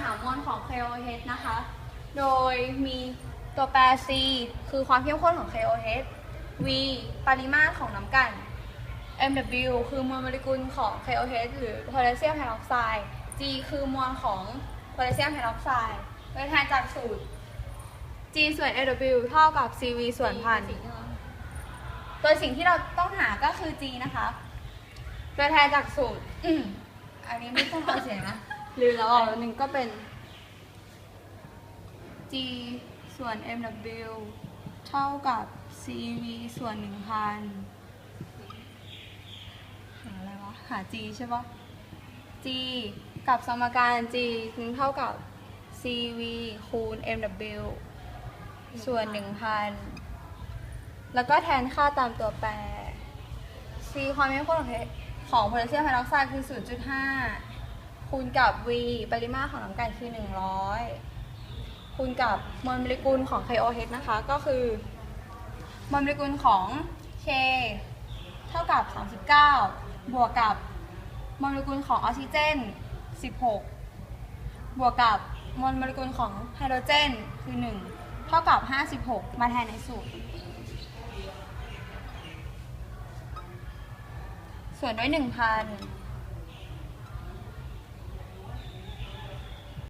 หามวลของ KOH นะคะ โดยมีตัวแปร C คือความเข้มข้นของ KOH V ปริมาตรของน้ำกัน MW คือมวลโมเลกุลของ KOH หรือโพแทสเซียมไฮดรอกไซด์ G คือมวลของโพแทสเซียมไฮดรอกไซด์โดยแทนจากสูตร G ส่วน AW เท่ากับ CV ส่วนพันโดยสิ่งที่เราต้องหาก็คือ G นะคะ โดยแทนจากสูตร อันนี้ไม่ต้องเอาเสียงนะ ลืมแล้วอะหนึ่งก็เป็น G ส่วน MW เท่ากับ CV ส่วน1,000หาอะไรวะ หา G ใช่ปะ G กับสมการ G เท่ากับ CV คูณ MW ส่วน 1,000 แล้วก็แทนค่าตามตัวแปร C ความเข้มข้นของเทของโพแทสเซียมไฮดรอกไซด์คือ 0.5 คูณกับ V ปริมาตรของน้ำกันคือ 100 คูณกับมวลโมเลกุลของ KOH นะคะ ก็คือมวลโมเลกุลของ K เท่ากับ 39 บวกกับมวลโมเลกุลของออกซิเจน 16 บวกกับมวลโมเลกุลของไฮโดรเจนคือ 1 เท่ากับ 56 มาแทนในสูตร ส่วนด้วย 1,000